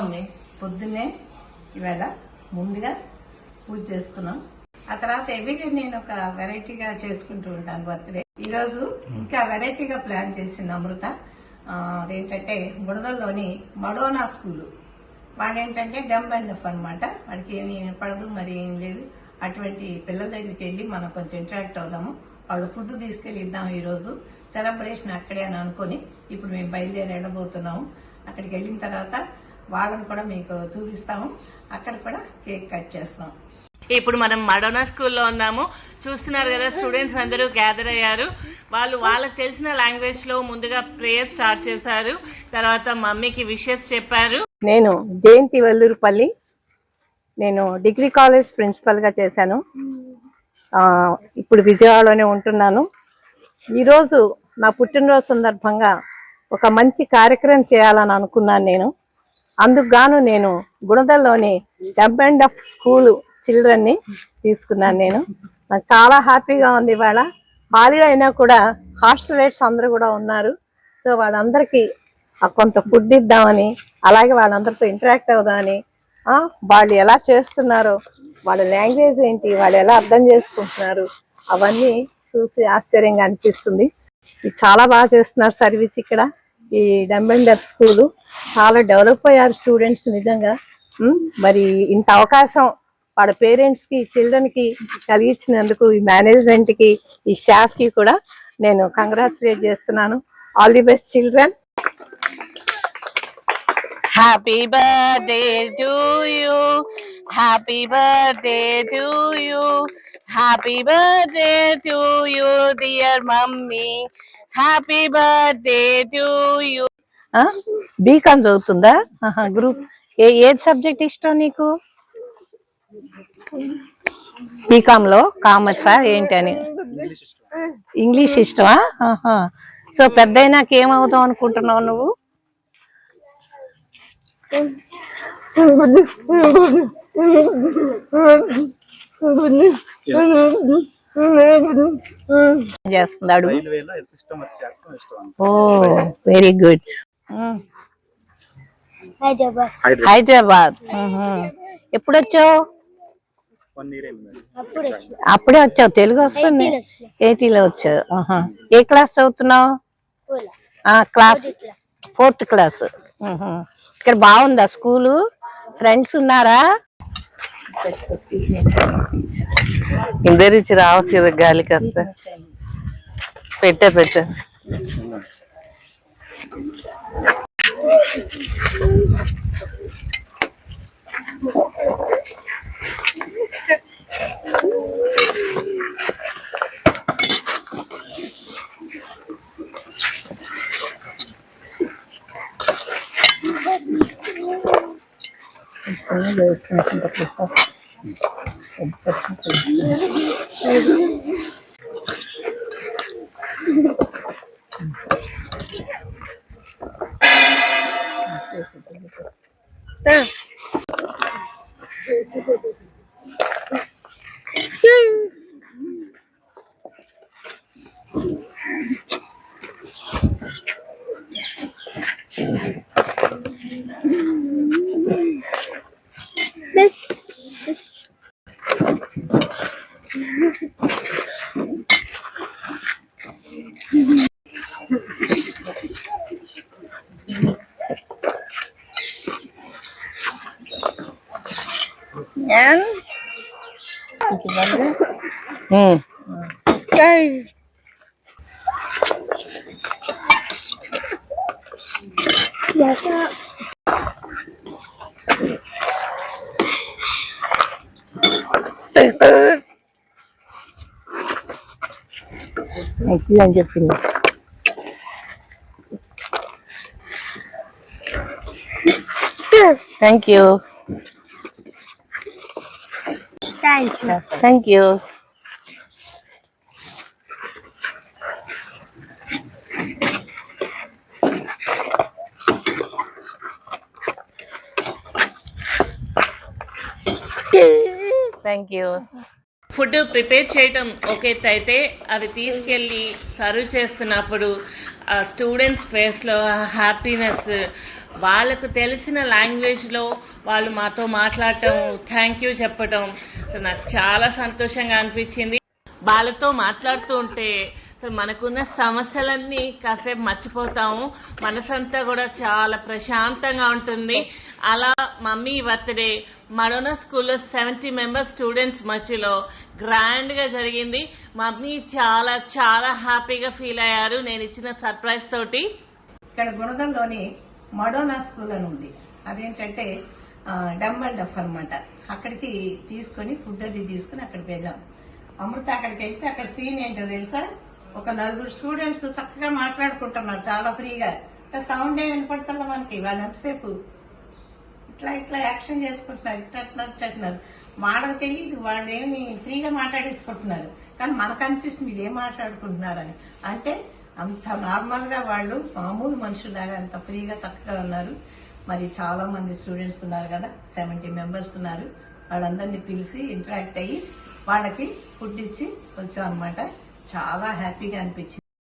ఉంది. పొద్దున్నే ఇవాళ ముందుగా పూజ చేసుకున్నాం. ఆ తర్వాత ఎవ్రీడే నేను ఒక వెరైటీగా చేసుకుంటూ ఉంటాను బర్త్డే. ఈ రోజు ఇంకా వెరైటీగా ప్లాన్ చేసింది అమృత. అదేంటంటే బుడదల్లోని మడోనా స్కూలు. వాడు ఏంటంటే డమ్ అండ్ డఫ్ అనమాట వాడికి ఏమీ పడదు మరి ఏం లేదు. అటువంటి పిల్లల దగ్గరికి వెళ్ళి మనం కొంచెం ఇంటరాక్ట్ అవుదాము. వాళ్ళు ఫుడ్ తీసుకెళ్ళి ఇద్దాం ఈ రోజు సెలబ్రేషన్ అక్కడే అని అనుకొని ఇప్పుడు మేము బయలుదేరి వెళ్ళబోతున్నాము. అక్కడికి వెళ్ళిన తర్వాత వాళ్ళని కూడా మీకు చూపిస్తాము. అక్కడ కూడా కేక్ కట్ చేస్తాం. ఇప్పుడు మనం మడోనా స్కూల్లో ఉన్నాము. చూస్తున్నారు కదా స్టూడెంట్స్ అందరూ గ్యాదర్ అయ్యారు. వాళ్ళు వాళ్ళకి తెలిసిన లాంగ్వేజ్లో ముందుగా ప్రేయర్ స్టార్ట్ చేశారు. తర్వాత మమ్మీకి విషెస్ చెప్పారు. నేను జయంతి వల్లూరుపల్లి. నేను డిగ్రీ కాలేజ్ ప్రిన్సిపల్గా చేశాను. ఆ, ఇప్పుడు విజయవాడలోనే ఉంటున్నాను. ఈరోజు నా పుట్టినరోజు సందర్భంగా ఒక మంచి కార్యక్రమం చేయాలని అనుకున్నాను నేను. అందుకుగాను నేను గుణదల్లోని డబ్ అండ్ ఆఫ్ స్కూల్ చిల్డ్రన్ని తీసుకున్నాను నేను. నాకు చాలా హ్యాపీగా ఉంది ఇవాళ. హాలిడే అయినా కూడా హాస్టల్ రేట్స్ అందరూ కూడా ఉన్నారు. సో వాళ్ళందరికీ ఆ కొంత ఫుడ్ ఇద్దామని అలాగే వాళ్ళందరితో ఇంటరాక్ట్ అవుదామని వాళ్ళు ఎలా చేస్తున్నారో వాళ్ళ లాంగ్వేజ్ ఏంటి వాళ్ళు ఎలా అర్థం చేసుకుంటున్నారు అవన్నీ చూసి ఆశ్చర్యంగా అనిపిస్తుంది. చాలా బాగా చేస్తున్నారు సర్వీస్ ఇక్కడ. ఈ డంబెండర్ స్కూల్ చాలా డెవలప్ అయ్యారు స్టూడెంట్స్ నిజంగా. మరి ఇంత అవకాశం వాళ్ళ పేరెంట్స్కి చిల్డ్రన్కి కలిగించినందుకు ఈ మేనేజ్మెంట్కి ఈ స్టాఫ్కి కూడా నేను కంగ్రాచులేట్ చేస్తున్నాను. All the best children happy birthday to you happy birthday to you happy birthday to you dear mummy happy birthday to you BCom చదువుతుందా? Group ఏ ఏది సబ్జెక్ట్ ఇష్టం నీకు? బీకామ్లో? కామర్సా ఏంటి అని? ఇంగ్లీష్ ఇష్టమా. సో పెద్ద అయినాక ఏమవుతాం అనుకుంటున్నావు నువ్వు? చేస్తున్నాడు ఓ వెరీ గుడ్. హైదరాబాద్. ఎప్పుడు వచ్చావు వన్ ఇయర్ అయింది మేడం. అప్పుడు వచ్చావు. తెలుగు వస్తుంది. ఎయిటీలో వచ్చావు. ఏ క్లాస్ చదువుతున్నావు? Class fourth class. ఇక్కడ బాగుందా స్కూలు? ఫ్రెండ్స్ ఉన్నారా? ఇద్దరు రావచ్చు కదా గాలి కాస్త. పెట్టే పెట్టా. Sir, Yan. Hmm. Okay. Dạ. You. అని చెప్పింది thank you thank you thank you thank you food prepare చేయటం ఒక ఎత్తు అయితే అవి తీసుకెళ్ళి సర్వ్ చేస్తున్నప్పుడు ఆ స్టూడెంట్స్ ఫేస్లో హ్యాపీనెస్ వాళ్ళకు తెలిసిన లాంగ్వేజ్లో వాళ్ళు మాతో మాట్లాడటం థ్యాంక్ యూ చెప్పటం నాకు చాలా సంతోషంగా అనిపించింది. వాళ్ళతో మాట్లాడుతూ ఉంటే మనకున్న సమస్యలన్నీ కాసేపు మర్చిపోతాము. మనసంతా కూడా చాలా ప్రశాంతంగా ఉంటుంది. అలా మమ్మీ బర్త్డే మడోనా స్కూల్లో సెవెంటీ మెంబర్స్ స్టూడెంట్స్ మధ్యలో గ్రాండ్గా జరిగింది. మమ్మీ చాలా చాలా హ్యాపీగా ఫీల్ అయ్యారు. నేను ఇచ్చిన సర్ప్రైజ్ తోటి. ఇక్కడ గుణదంలోని మడోనా స్కూల్ అని ఉంది. అదేంటంటే డమ్ అండ్ డఫ్ అనమాట అక్కడికి తీసుకొని ఫుడ్ అది తీసుకుని అక్కడికి వెళ్ళాం. అమృత అక్కడికి వెళ్తే అక్కడ సీన్ ఏంటో తెలుసా? ఒక నలుగురు స్టూడెంట్స్ చక్కగా మాట్లాడుకుంటున్నారు చాలా ఫ్రీగా. సౌండ్ ఏ వినపడుతుందా మనకి? వాళ్ళు ఎంతసేపు? ఇట్లా ఇట్లా యాక్షన్ చేసుకుంటున్నారు ఇట్లా ఇట్లా ఇట్లా అంటున్నారు. వాళ్ళకి తెలియదు వాళ్ళు ఏమి ఫ్రీగా మాట్లాడేసుకుంటున్నారు. కానీ మనకు అనిపిస్తుంది వీళ్ళు ఏం మాట్లాడుకుంటున్నారని. అంటే అంత నార్మల్గా వాళ్ళు మామూలు మనుషులాగా అంత ఫ్రీగా చక్కగా ఉన్నారు. మరి చాలా మంది స్టూడెంట్స్ ఉన్నారు కదా సెవెంటీ మెంబర్స్ ఉన్నారు. వాళ్ళందరినీ పిలిచి ఇంటరాక్ట్ అయ్యి వాళ్ళకి ఫుడ్ ఇచ్చి వచ్చాం అనమాట చాలా హ్యాపీగా అనిపించింది.